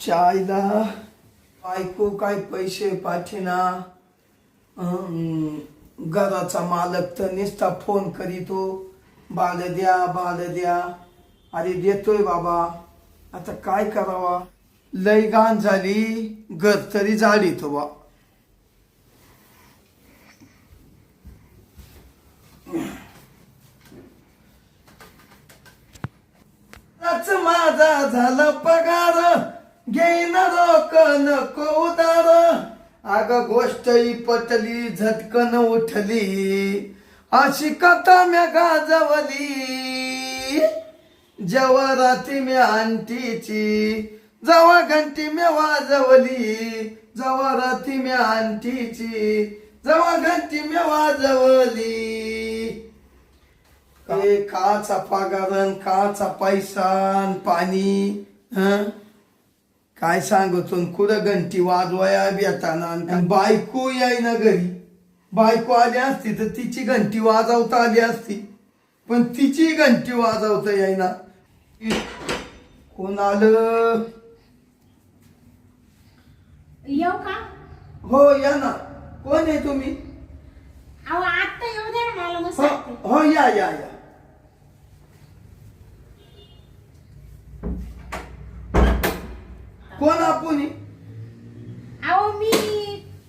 चायला बायको काय पैसे पाठीना घराचा मालक तर निस्ता फोन करीतो बाल द्या बाल द्या. अरे देतोय बाबा. आता काय करावा? लय घाण झाली घर तरी झाली तो बा. माझा झाला पगार. घेईन रोक नको उदार आग गोष्ट ही पटली झटकन उठली. अशी कथा म्या गाजवली. जेव्हा राती मी अंटीची जवा घंटी मी वाजवली. जवा राती मी अंटीची जवा घंटी मी वाजवली. काचा पगारन काचा पैसा पाणी हं? काय सांगतो न कुठं घंटी वाजवाया बेताना बायको यायना घरी. बायको आली असती तर तिची घंटी वाजवता आली असती. पण तिची घंटी वाजवता येईना कोण आलं? येऊ का? हो या ना. कोण आहे तुम्ही? अहो आत्ता येऊ ना मला हो. हो या या या. कोण आपण अहो मी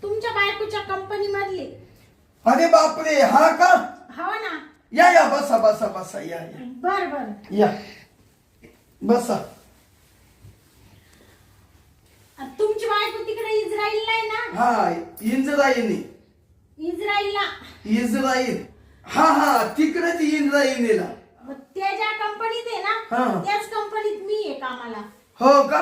तुमच्या बायकोच्या कंपनी मधली अरे बापरे हा का? हो ना. या या बसा बसा बसा या या. बर बर. या. बसा. तुमची बायको तिकडे इस्रायलला आहे ना? हा इंद्रायणी इस्रायलला. इस्राईल हा हा तिकडे ती इंद्रायणीला मग त्या ज्या कंपनीत आहे ना हा. त्याच कंपनीत मी आहे कामाला. हो का?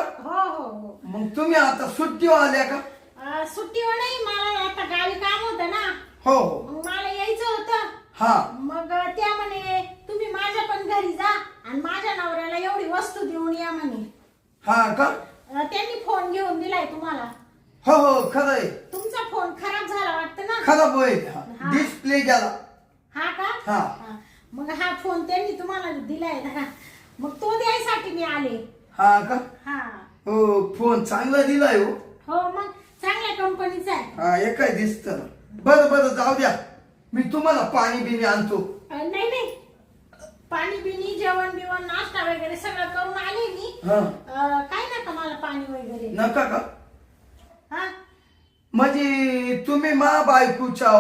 हो हो. मग तुम्ही आता सुट्टीवर आल्या का? अं, सुट्टीवर नाही मला आता गावी काम होतं ना. हो हो. मग मला यायचं होतं. हा. मग त्या म्हणे तुम्ही माझ्या पण घरी जा आणि माझ्या नवऱ्याला एवढी वस्तू देऊन या म्हणे. हा का? अं, त्यांनी फोन घेऊन दिलाय तुम्हाला. हो हो खरंय. तुमचा फोन खराब झाला वाटतं ना? खराब होईल. हा. हा. डिस्प्ले गेला. हा का? हा. हा. मग हा फोन त्यांनी तुम्हाला दिलाय ना. मग तो द्यायसाठी मी आले. हा का? हा. हो फोन चांगला दिलाय हो. हो मग चांगल्या कंपनीचा आहे. हा हे काय दिसत बरं बरं जाऊ द्या. मी तुम्हाला पाणी बिणी आणतो. अं, नाही नाही. पाणी बिणी जेवण बिवण नाश्ता वगैरे सगळं करून आले मी. हा. अं, काय नका मला पाणी वगैरे? नका का? हा? म्हणजे तुम्ही मा बायकोच्या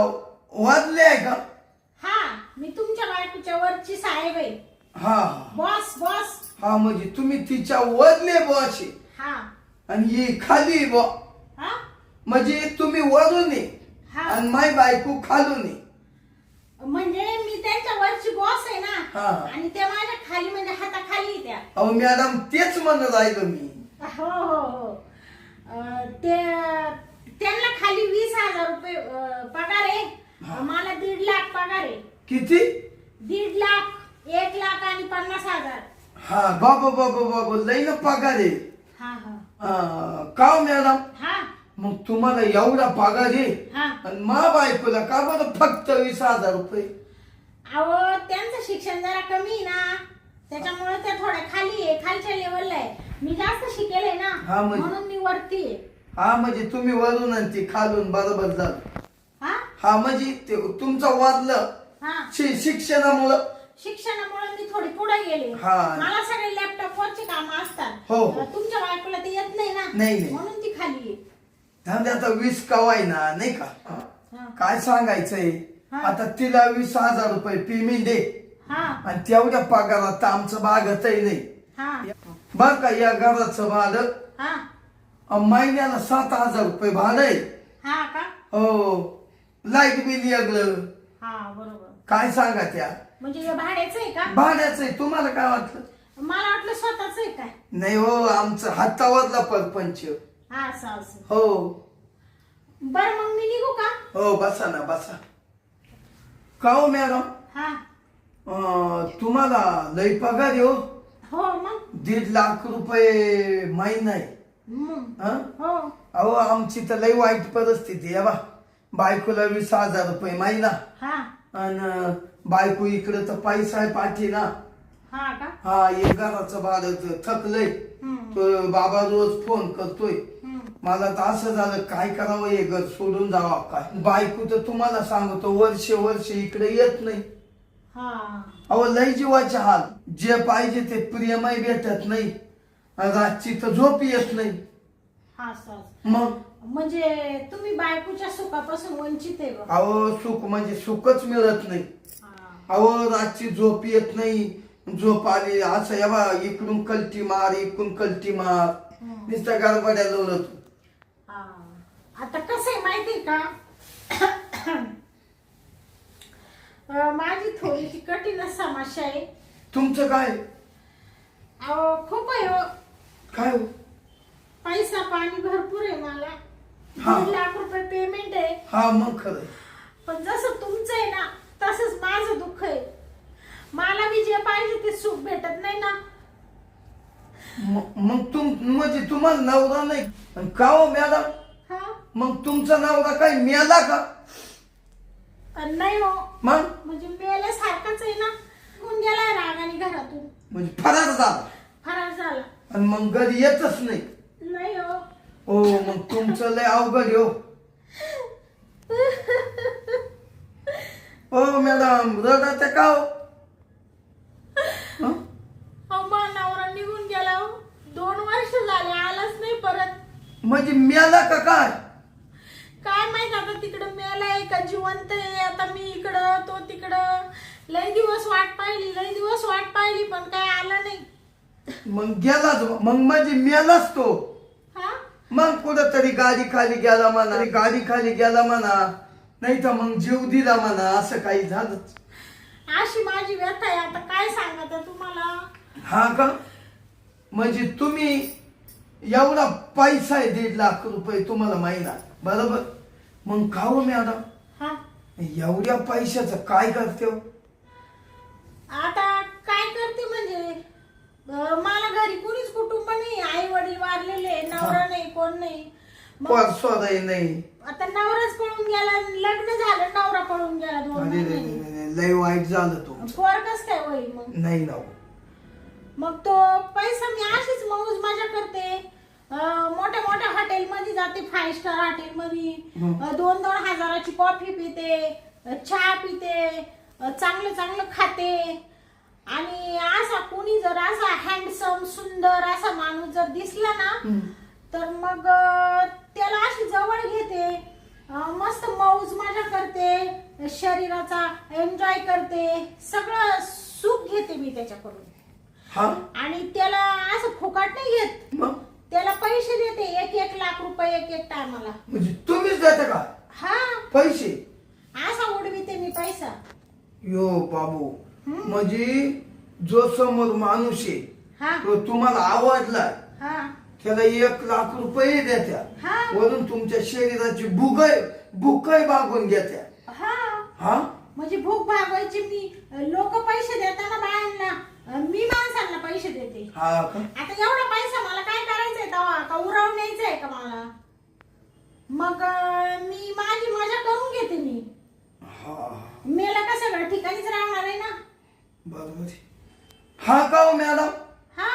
वाजले आहे का? हा मी तुमच्या बायकोच्या वरची साहेब आहे. हा. Boss boss. हा म्हणजे तुम्ही तिच्या वरले बॉशी हा. आणि ही खाली बॉ हा? म्हणजे तुम्ही वरून आहे हा. आणि माय बायको खालून आहे म्हणजे मी त्यांच्या वरची बॉस आहे ना हा. आणि त्या माझ्या खाली म्हणजे हाताखाली आहे त्या. अहो मॅडम तेच म्हणत राहिलो मी हो हो हो. अं, ते त्यांना खाली वीस हजार रुपये अं, पगार आहे. मला दीड लाख पगार आहे. किती? दीड लाख एक लाख आणि पन्नास हजार. हा बाबा बाबा बाबा लई ना पगार आहे. हा हा. हा, का हो मॅडम? मग तुम्हाला एवढा पगार आहे? हा. आणि मा बायकोला का बरं फक्त वीस हजार रुपये? अहो त्यांचं शिक्षण जरा कमी आहे ना. त्याच्यामुळे ते थोड्या खाली आहे खालच्या लेवलला आहे. मी जास्त शिकेले ना हा, म्हणजे- म्हणून मी वरती आहे. हा म्हणजे तुम्ही वरून आणि ती खालून बरोबर झालं. हा? हा म्हणजे ते तुमचं वाजलं हा. शि- शिक्षणामुळं. शिक्षणामुळे मी थोडी पुढे गेले. हा. मला सगळे लॅपटॉप वरची कामं असतात. हो, हो. तुमच्या बायकोला ते येत नाही ना. नाही, नाही. म्हणून ती खाली आहे. धंद्याचा वीस कवाय ना नाही का? हा. काय सांगायचंय? हा. आता तिला वीस हजार रुपये पेमेंट दे. हा. आणि तेवढ्या पगारात तर आमचं भागतही नाही. हा. बर का या घराचं भाडं? हा. अं, महिन्याला सात हजार रुपये भाडं आहे. हा का? हो. लाइट बिल हा बरोबर. काय सांगा त्या? म्हणजे हे भाड्याचं आहे का? भाड्याचं आहे. तुम्हाला काय वाटलं? मला वाटलं स्वतःच आहे काय? नाही हो आमचं हातावरला परपंच. हा असं असं. हो. बरं मग मी निघू का? हो बसा ना बसा. का हो मॅडम? हा. अं, तुम्हाला लई पगार आहे हो. हो मग? दीड लाख रुपये महिना आहे. मग हं? हो. अहो आमची तर लई वाईट परिस्थिती आहे बा. बायकोला वीस हजार रुपये महिना. हा. आणि बायको इकडे तर पैसा आहे पाठी ना. हा का? हा हे घराचं भाडं थकलंय. बाबा रोज फोन करतोय. मला तर असं झालं काय करावं हे घर सोडून जावं काय? बायको तर तुम्हाला सांगतो वर्ष वर्ष इकडे येत नाही. हा. अहो लय जीवाचे हाल. जे पाहिजे ते प्रियमय भेटत नाही. रातची तर झोप येत नाही. हा मग? म्हणजे तुम्ही बायकोच्या सुखापासून वंचित आहे बा. अहो सुख म्हणजे सुखच मिळत नाही हा. अहो रातची झोप येत नाही झोप आली असं या बा इकडून कलटी मार इकडून कलटी मार. नुसत्या हा. आता कसं आहे माहितीये का अं, माझी थोडीशी कठीणच समस्या आहे तुमचं काय अहो खूप आहे हो. काय हो पैसा पाणी भरपूर आहे मला हा. दीड लाख रुपये पेमेंट आहे. हा मग खरं पण जसं तुमचं आहे ना तसंच माझं दुःख आहे. मला बी जे पाहिजे ते सुख भेटत नाही ना. म- मग तुम म्हणजे तुम्हाला नवरा नाही. आणि का हो मॅडम? हा? मग तुमचा नवरा काय मिळाला का? अन नाही हो. मग? म्हणजे मेल्यासारखाच आहे ना. निघून गेलाय रागाने घरातून. म्हणजे फरार झाला. फरार झाला. आणि मग घरी येतच नाही. हो मग तुमचं लय अवघड हो. हो मॅडम रडा का हो? अम्मा नवरा निघून गेला हो. दोन वर्ष झाले आलाच नाही परत. म्हणजे मिळाला का काय? काय माहीत आता तिकडं मेलाय का जिवंत आहे. आता मी इकडं तो तिकडं. लय दिवस वाट पाहिली लय दिवस वाट पाहिली पण काय आला नाही. मग गेलाच मग म्हणजे मिळालाच तो. हा? मग कुठं तरी गाडी खाली गेला म्हणा गाडी खाली गेला म्हणा नाही तर मग जीव दिला म्हणा असं काही झालंच. अशी माझी व्यथा आहे. आता काय सांगत तुम्हाला? हा का? म्हणजे तुम्ही एवढा पैसा आहे दीड लाख रुपये तुम्हाला महिना. बरोबर? मग हो मॅडम. हा. एवढ्या पैशाचं काय करते हो? आता काय करते म्हणजे? मला घरी कुणीच कुटुंब नाही. आई वडील वारलेले नवरा नाही कोण नाही. आता नवराच पळून गेला लग्न झालं नवरा पळून गेला दोन अरे रे रे महिन्यांनी. रे, लय वाईट झालं तो. पोर कस काय होईल मग? नाही ना हो. मग तो पैसा मी अशीच मौज मजा करते. अं, मोठ्या मोठ्या हॉटेलमध्ये जाते फाईव्ह स्टार हॉटेलमध्ये. हं. अं, दोन दोन हजाराची कॉफी पिते अं, चहा पिते अं, चांगलं चांगलं खाते. आणि असा कुणी जर असा हँडसम सुंदर असा माणूस जर दिसला ना. तर मग त्याला अशी जवळ घेते मस्त मौज मजा करते शरीराचा एन्जॉय करते सगळं सुख घेते मी त्याच्याकडून. हा? आणि त्याला असं फुकट नाही घेत. मग? त्याला पैसे देते एक एक लाख रुपये एक एक टायमाला. म्हणजे तुम्हीच देता का? हा. पैसे? असा उडविते मी पैसा. यो बाबू. म्हणजे जो समोर माणूस आहे हा. तो तुम्हाला आवडला हा. त्याला एक लाख रुपये देत्या. हा. वरून तुमच्या शरीराची भुगय भुकय बागून घेत्या. हा. हा? म्हणजे भूक भागवायची मी. लोक पैसे देताना बायांना अं, मी माणसांना पैसे देते. हा का? आता एवढा पैसा मला काय करायचंय तेव्हा का उराव न्यायचंय का मला? मग अं, मी माझी मजा करून घेते मी. हा. मेला का सगळं ठिकाणीच राहणार आहे ना? बरोबर आहे. हा का हो मॅडम हा.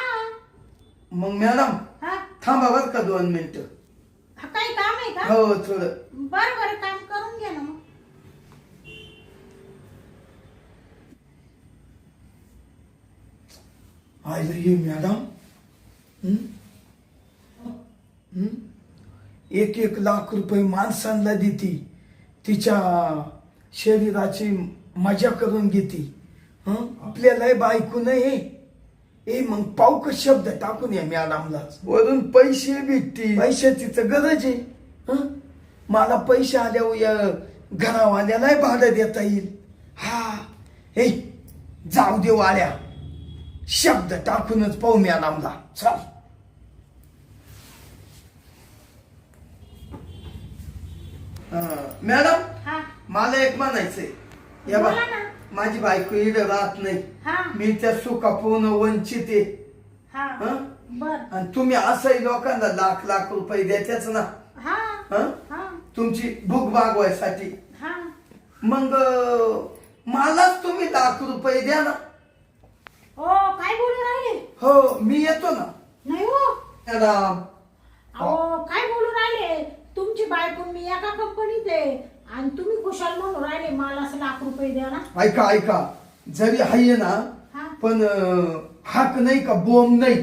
मग मॅडम हा. थांबा बर का दोन मिनिटं. हा, काही काम आहे का? हो थोडं. बरं बरं काम करून घ्या ना मग. आयलं हे मॅडम हं? हं? एक एक लाख रुपये माणसांना देती. तिच्या शरीराची मजा करून घेते? आपल्याला बायको नाही. ए मग पाऊक शब्द टाकून या मॅडमला वरून पैसे भेटते पैशाची तर गरज आहे. हं? मला पैसे आल्यावर या घरावाल्यालाही भाडं देता येईल. हा. हे जाऊ दे वाड्या. शब्द टाकूनच पाहू मॅडमला. चल. अं, मॅडम हा. मला एक म्हणायचंय. या बा. माझी बायको इकडे राहत नाही. हा. मी त्या सुखापूर्ण वंचित आहे. हा. हं? बर. आणि तुम्ही असंही लोकांना लाख लाख रुपये देत्याच ना. हा. हं? हा. तुमची भूक भागवायसाठी. हा. मग अं, मलाच तुम्ही लाख रुपये द्या ना. ओ काय बोलू राहिले? हो मी येतो ना. नाही हो. अहो काय बोलू राहिले? तुमची बायको मी एका कंपनीत आहे. आणि तुम्ही कुशाल म्हणून राहिले मला असं लाख रुपये द्या ना. ऐका ऐका. जरी आहे ना हा. पण अं, हाक नाही का बोंब नाही?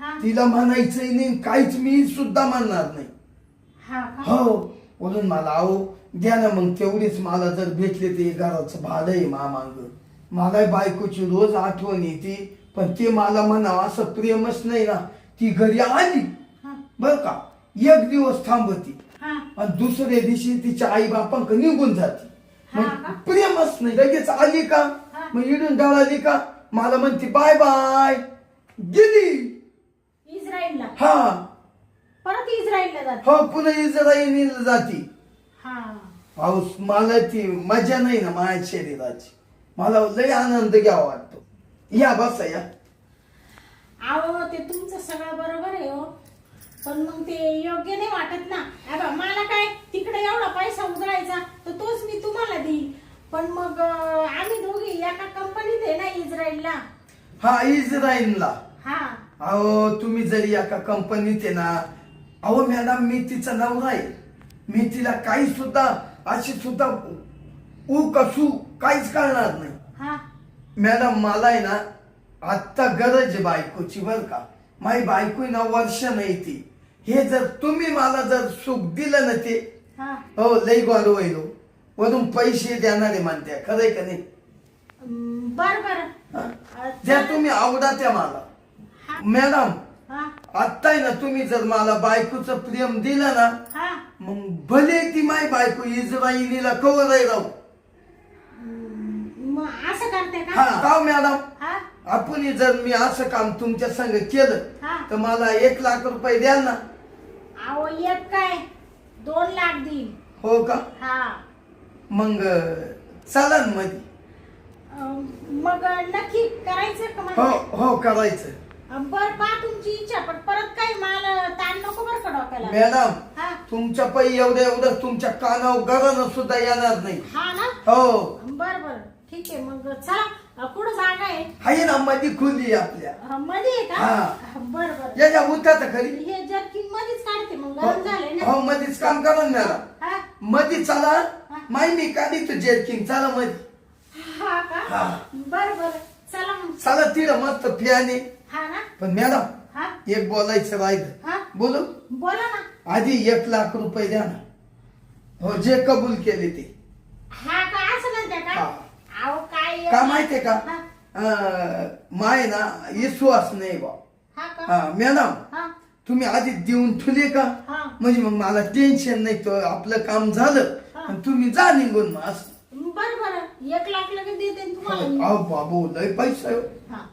हा. तिला म्हणायचंय नाही काहीच मी सुद्धा म्हणणार नाही. हा का? हो. म्हणून मला अहो द्या ना मग तेवढीच मला जर भेटले ते घराचं भाडं आहे मामांग. मला बायकोची रोज आठवण येते पण ते मला म्हणावं असं प्रेमच नाही ना. ती घरी आली. हा. बर का? एक दिवस थांबती. आणि दुसऱ्या दिवशी तिच्या आई बापांक निघून जाते. मग? प्रेमच नाही लगेच आली का. मग इडून डळाली का? मला म्हणते बाय बाय गेली. इस्रायलला? हा. परत इस्रायलला जाते? हो पुन्हा इस्रायलीला जाती. हा. पाऊस मला ती मजा नाही ना माझ्या शरीराची. मला लय आनंद घ्यावा वाटतो. या बसा या. अहो ते तुमचं सगळं बरोबर आहे हो. पण मग ते योग्य नाही वाटत ना. बघ, मला काय तिकडे एवढा पैसा उजळायचा तर तोच मी तुम्हाला देईल. पण मग आम्ही दोघी एका कंपनीत आहे ना इस्रायलला. हा इस्रायलला. हा. अहो तुम्ही जरी एका कंपनीत आहे ना अहो मॅडम मी तिचा नवरा आहे. मी तिला काही सुद्धा अशी सुद्धा ऊ कसू काहीच करणार नाही. हा. मॅडम मला आहे ना आत्ता गरज आहे बायकोची बर का. माझी बायको आहे ना वर्ष नाही ती. हे जर तुम्ही मला जर सुख दिलं ना ते हा. हो लई गोड होईल वरून पैसे देणारे म्हणते खरंय का नाही? अं, बर बर. हा? अं, ज्या तुम्ही आवडा त्या मला. हा. मॅडम हा. आत्ता आहे ना तुम्ही जर मला बायकोचं प्रेम दिलं ना हा. मग भले ती माय बायको इस्रायलीला कवर आहे राहू मग असं करते हा मॅडम. हा. आपण जर मी असं काम तुमच्या संग केलं हा. तर मला एक लाख रुपये द्याल ना. अहो एक काय? दोन लाख देईल. हो का? हा. मग चला ना मध्ये अं, मग नक्की करायचं का हो मला? हो करायचं. बर पा तुमची इच्छा पण परत काही मला ताण नको बरं का डोक्याला? मॅडम हा. तुमच्या पै एवढं एवढं तुमच्या कानावर गरण सुद्धा येणार नाही. हा ना? हो. बर बर. ठीक आहे मग चला. अं, कुठं जागा आहे? आहे ना मध्ये खुली आपल्या. अं, मध्ये आहे हा. का बर. बर याच्या उठात खरी हे जर्किंग मध्येच मग हो गरम झाले ना. हो, मध्येच काम करा ना. हा? मध्ये चला. हा. माय मी काढी तू जेरकिंग चला मध्ये हा का? हा. बर बर. चला मग. चला तिला मस्त फियाने हा ना? पण मॅडम हा? एक बोलायचं राहिलं. हा? बोलू? बोला ना. आधी एक लाख रुपये द्या ना. हो जे कबूल केले ते. हा का? असं म्हणते का? हा. अहो काय का माहितीये का? हा. अं, माय ना विश्वास नाही बा. हा का? मॅडम. हा. तुम्ही आधी देऊन ठुले का? हा. म्हणजे मग मला टेन्शन नाही तो आपलं काम झालं. हा. आणि तुम्ही जा निघून मग असं. बर बर. एक लाख लगेच देते ना तुम्हाला मी. अहो बाबू लय पैसा आहे हो. हा.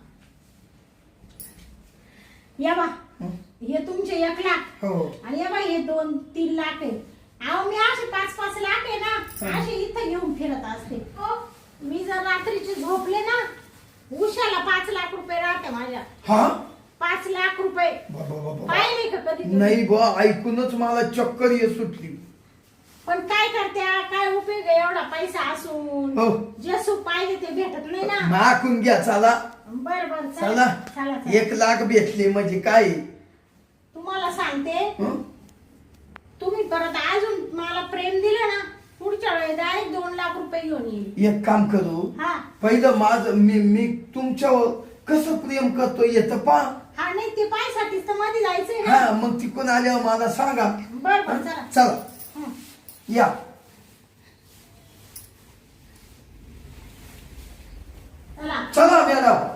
या बा. हं. हे तुमचे एक लाख. हो. आणि या बा हे दोन तीन लाख आहे. अहो मी असे पाच पाच लाख आहे ना हा. असे इथं घेऊन फिरत असते. हो. मी जर रात्रीचे झोपले ना उशाला पाच लाख रुपये राहते माझ्या. हा? पाच लाख रुपये. बाबा बाबा पाहिले का कधी तुम्ही? नाही बा ऐकूनच मला चक्कर ये सुटली. पण काय करत्या? काय उपयोग आहे एवढा पैसा असून? हो. जे सुख पाहिजे ते भेटत नाही ना. माकून घ्या चला. बर बर चला. चला. चला चला. एक लाख भेटले म्हणजे काय? तुम्हाला सांगते. हं? तुम्ही परत अजून मला प्रेम दिलं ना पुढच्या वेळेस डायरेक्ट दोन लाख रुपये घेऊन येईल. एक काम करू. हा. पहिलं माझ मी मी तुमच्यावर कसं प्रेम करतो येतं पा हा नाही ते पायसाठीच तर मध्ये जायचंय हा ना मग तिकडून आल्यावर मला सांगा. बर बर चला. चला. हं. या. चला. चला मॅडम.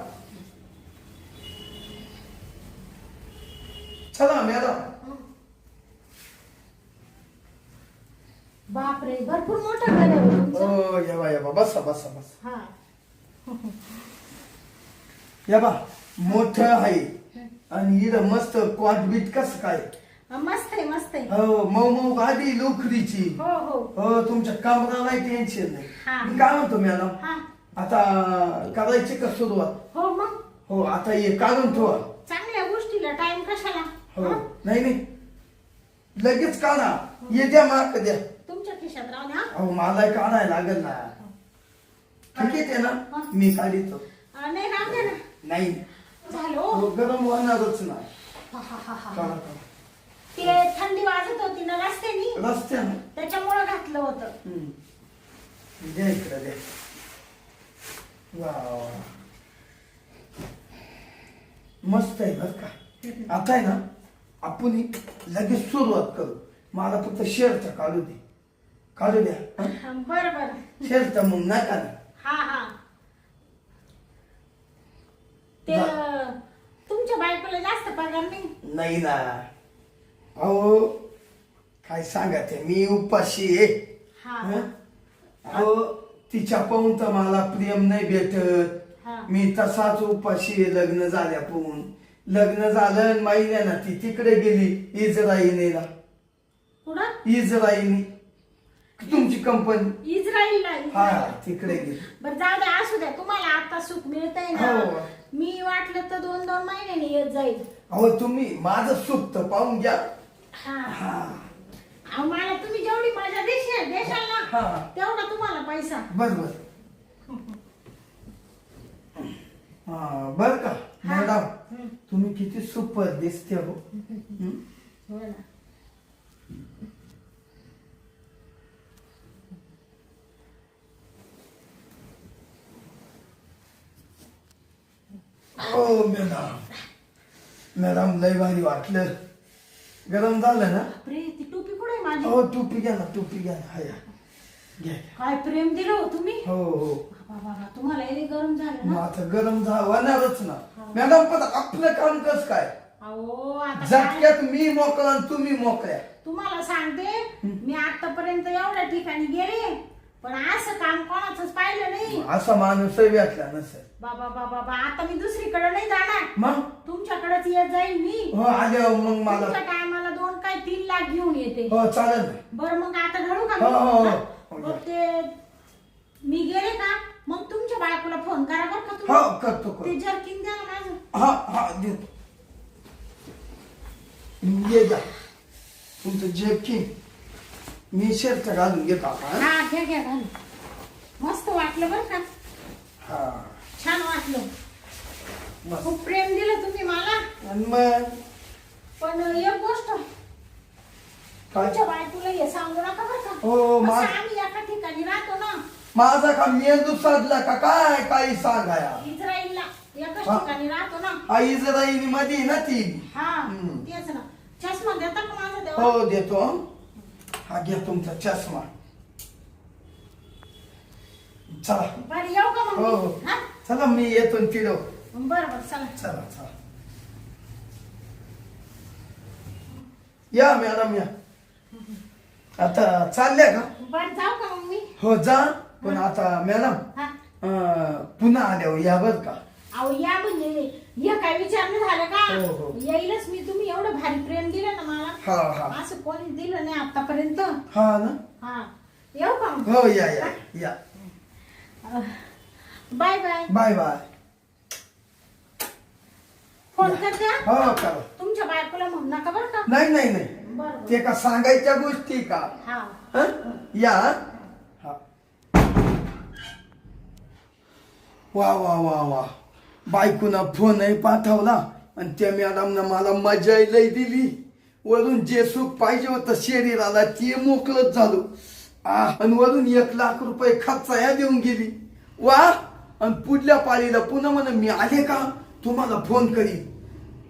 चला मॅडम. बापरे भरपूर मोठं घर आहे हो तुमचं. या बा या बा बसा बसा बसा. हा. या बा मोठं आहे. आणि इथं मस्त क्वाट बीट कसं काय? हा, मस्त आहे मस्त आहे. हो मऊ मऊ गाडी लोकरीची. हो हो. हो तुमच्या कमराला टेन्शन नाही. मी काय म्हणतो मॅडम आता करायची का सुरुवात? हो मग. हो आता हे काढून ठेवा. चांगल्या गोष्टीला टाइम कशाला? हो. हा? नाही नाही. लगेच काढा. ये द्या मार्क द्या. तुमच्या खिशात राहू द्या अहो मला काढायला लागेल ना. ठीक आहे ना. मी काढितो. नाही राहू द्या ना. नाही. झालं? गरम होणारच नाही. ते थंडी वाजत होती ना रस्त्यानी? रस्त्यानं. त्याच्यामुळं घातलं होतं. हम्म. द्या इकडं द्या. वा वा. मस्त आहे बर का. आता आहे ना आपण ही लगेच सुरुवात करू. मला फक्त शर्ट काढू दे. काढू द्या हं? बरं बरं. शर्ट मग नका ना. हा हा. ते. तुमच्या बायकोला जास्त पगार नाही? नाही ना. अहो काय सांगा ते मी उपाशी आहे. हा हं? अहो तिच्या पाहून तर मला प्रेम नाही भेटत. हा. मी तसाच उपाशी आहे लग्न झाल्या पाहून. लग्न झालं आणि महिन्यानं ती तिकडे गेली इस्राईलीला कुठं? इस्राईली तुमची कंपनी इस्रायलला हा इस्रायलला. तिकडे गेली. बरं जाऊ द्या असू द्या. तुम्हाला आता सुख मिळतंय ना. हो. मी वाटलं तर दोन दोन महिन्याने येत जाईल. अहो तुम्ही माझं सुख तर पाहून घ्या. हा. हा. अहो, मला तुम्ही जेवढी माझ्या देश देशाल ना हा. तेवढा तुम्हाला पैसा. बर बर. हा बर का. मॅडम. तुम्ही किती सुपर दिसते हो ना. हो मॅडम मॅडम लय भारी वाटलं. गरम झालं ना? ती टोपी कुठे आहे माझी? हो टोपी घ्या ना टोपी घ्या. ना हाया. घ्या काय प्रेम दिलं हो तुम्ही? हो हो. बाबा बाबा तुम्हाला लय गरम झालं मग ना आता गरम झा होणारच ना. मॅडम पण आपलं काम कस काय? अहो आता काय? झटक्यात मी मोकळा आणि तुम्ही मोकळ्या. तुम्हाला सांगते मी आतापर्यंत एवढ्या ठिकाणी गेले पण असं काम कोणाच पाहिलं नाही. असा माणूस भेटला नसेल. बाबा बाबा बाबा आता मी दुसरीकडे नाही जाणार. मग? तुमच्याकडेच येत जाईल मी. हो आल्यावर मग मला तुमच्या टायमाला दोन काय तीन लाख घेऊन येते. हो चालेल ना. बरं मग आता घडू का हो, हो, हो. मी? हा? मग ते मी गेले का? मग तुमच्या बायकोला फोन करा बरं का हो तुम्ही करतो करतो. ते जर्किन द्या ना माझं. हा हा देतो. ये जा. तुमचं जे की मी शर्ट घालून घेतो आपण हा? घ्या घ्या घाल मस्त वाटलं बरं का? हा. छान वाटलं. मस्त. खूप प्रेम दिलं तुम्ही मला. आणि मग? पण एक गोष्ट काय तुमच्या बायकोला हे सांगू नका बरं का? हो, मा- आम्ही एका ठिकाणी राहतो ना. माझा का मेंदू साधला का काय काही सांगाया? इस्रायलला एकाच हा. ठिकाणी राहतो ना. हा इस्राईली मध्ये ना ती. हा हम्म. तेच ना. चष्मा देता का माझा देवा? हो देतो. हा घ्या तुमचा चष्मा. चला. बरं येऊ का हो हो. मग हा? चला मी येतो आणि बरं बरं चला. चला चला. या मॅडम या. आता चालल्या का? बरं जाऊ का मग मी? हो जा. पण आता मॅडम हा. अं, पुन्हा आल्यावर या बर का? अहो या म्हणजे हे काय विचारणं झालं का? हो, हो. येईलच मी तुम्ही एवढं भारी प्रेम दिलं ना मला. हा हा. असं कोणी दिलं नाही आतापर्यंत. हा ना? हा. येऊ का? मग? हो या या या. Bye bye. Bye bye. Phone करते हा? हो करा. तुमच्या बायकोला म्हणू नका बरं का? नाही नाही नाही. बरं. ते का सांगायच्या गोष्टी का? हा. हं? या. हा. वा वा वा वा. बायकोना फोनही पाठवला आणि त्या मॅडमनं मला मजा लय दिली. वरून जे सुख पाहिजे होतं शरीराला ते मोकळत झालो. आ, आणि वरून एक लाख रुपये खर्चाया देऊन गेली. वा आणि पुढल्या पाळीला पुन्हा म्हण मी आले का? तुम्हाला फोन करीन.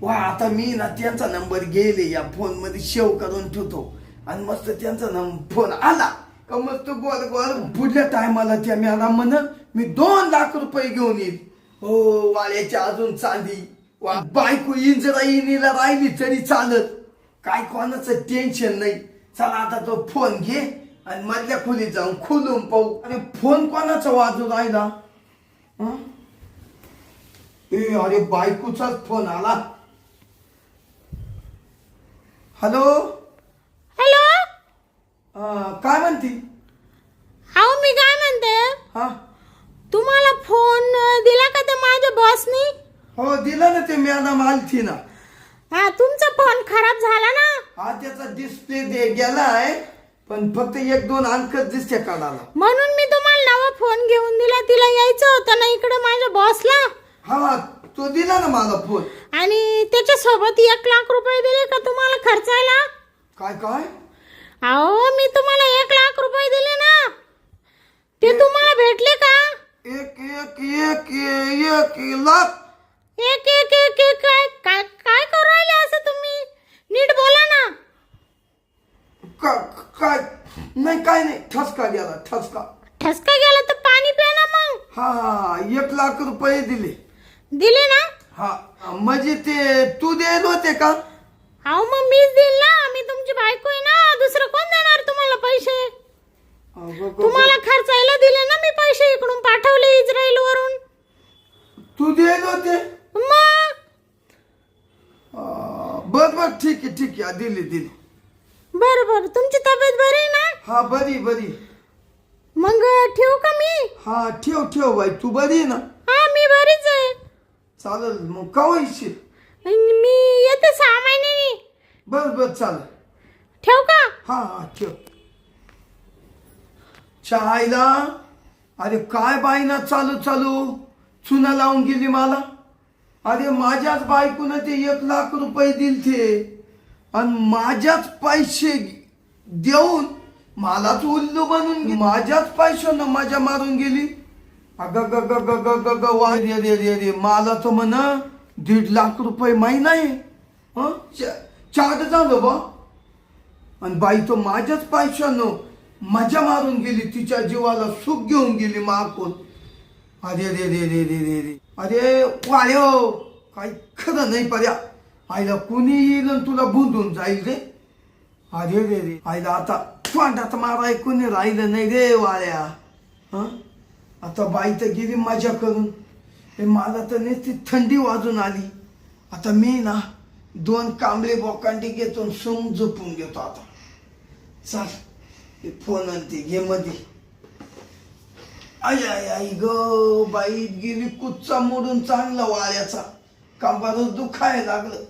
वा आता मी ना त्यांचा नंबर गेले या फोनमध्ये करून ठेवतो. आणि मस्त त्यांचा नंबर फोन आला. का मस्त गोर गोर पुढल्या टायमाला त्या मॅडम म्हण मी दोन लाख रुपये घेऊन येईल हो वाळ्याच्या अजून चांदी. वा बायको इंजरा इनीला राहिली तरी चालत. काय कोणाचं टेन्शन नाही. चला आता तो फोन घे आणि मधल्या खोलीत जाऊन खोलून पाहू. अरे फोन कोणाचा वाजू राहिला? ए अरे बायकोचाच फोन आला. हॅलो हॅलो काय म्हणती अहो मी काय म्हणते हा तुम्हाला फोन दिला का ते माझ्या बॉसनी हो दिलं ना ते मॅडम आलती ना हा तुमचा फोन खराब झाला ना? हा त्याचा डिस्प्ले दे गेलाय पण फक्त एक दोन अंकच दिसते काढायला म्हणून मी तुम्हाला नवा फोन घेऊन दिला. तिला यायचं होतं ना इकडे माझ्या बॉसला हा तो दिला ना मला फोन आणि त्याच्यासोबत एक लाख रुपये दिले का तुम्हाला खर्चायला? काय काय? अहो मी तुम्हाला एक लाख रुपये दिले ना. ते तुम्हाला भेटले का? एक एक एक एक एक लाख एक एक एक एक काय काय काय करू राहिले असं तुम्ही? नीट बोला ना. का- काय? नाही काय नाही. ठसका गेला ठसका. ठसका गेला तर पाणी प्या ना मग. हा हा एक लाख रुपये दिले. दिले ना? हा. म्हणजे ते तू देत होते का? अहो मग मीच देईल ना. मी तुमची बायको आहे ना. दुसरं कोण देणार तुम्हाला पैसे? अगं, तुम्हाला खर्चायला दिले ना मी पैसे इकडून पाठवले इस्रायल वरून तू देत होते? बर बर ठीक आहे ठीक आहे. दिली दिली. बरं बरं. तुमची तब्येत बरी ना? हा बरी बरी. मग ठेवू का मी? हा ठेव ठेव बाई. तू बरी आहे ना? हा मी बरीच आहे. चालेल मग कवा येशील? आणि मी येते सहा महिन्यानी. बर बर चालेल. ठेवू का? हा हा ठेव. चहायला? अरे काय बाईना चालू चालू. चुना लावून गेली मला. अरे माझ्याच बायकोनं ते एक लाख रुपये दिलते. आणि माझ्याच पैसे देऊन मलाच उल्लू बनून माझ्याच पैशानं माझ्या मारून गेली. अग ग ग ग ग ग ग वा रे रे रे रे मला तर म्हण दीड लाख रुपये महिना आहे. हं? चाट झालं बा. आणि बाई तो माझ्याच पैशानं मजा मारून गेली. तिच्या जीवाला सुख घेऊन गेली माकून अरे रे रे रे रे रे रे अरे वायो काही खरं नाही पर्या आईला कुणी येईल आणि तुला बुंदून जाईल रे. अरे रे रे आईला आता तोंडात माराय कुणी राहिलं नाही रे वाळ्या हं? आता बाई तर गेली मजा करून. हे मला तर नुसती थंडी वाजून आली. आता मी ना दोन कांबळे बोकांडी घेतो आणि सोम झोपून घेतो आता. चाल हे फोन आणते घे मध्ये आई आई आई ग बाई गेली कुच्चा मोडून चांगला वाळ्याचा कांबारच दुखायला लागलं.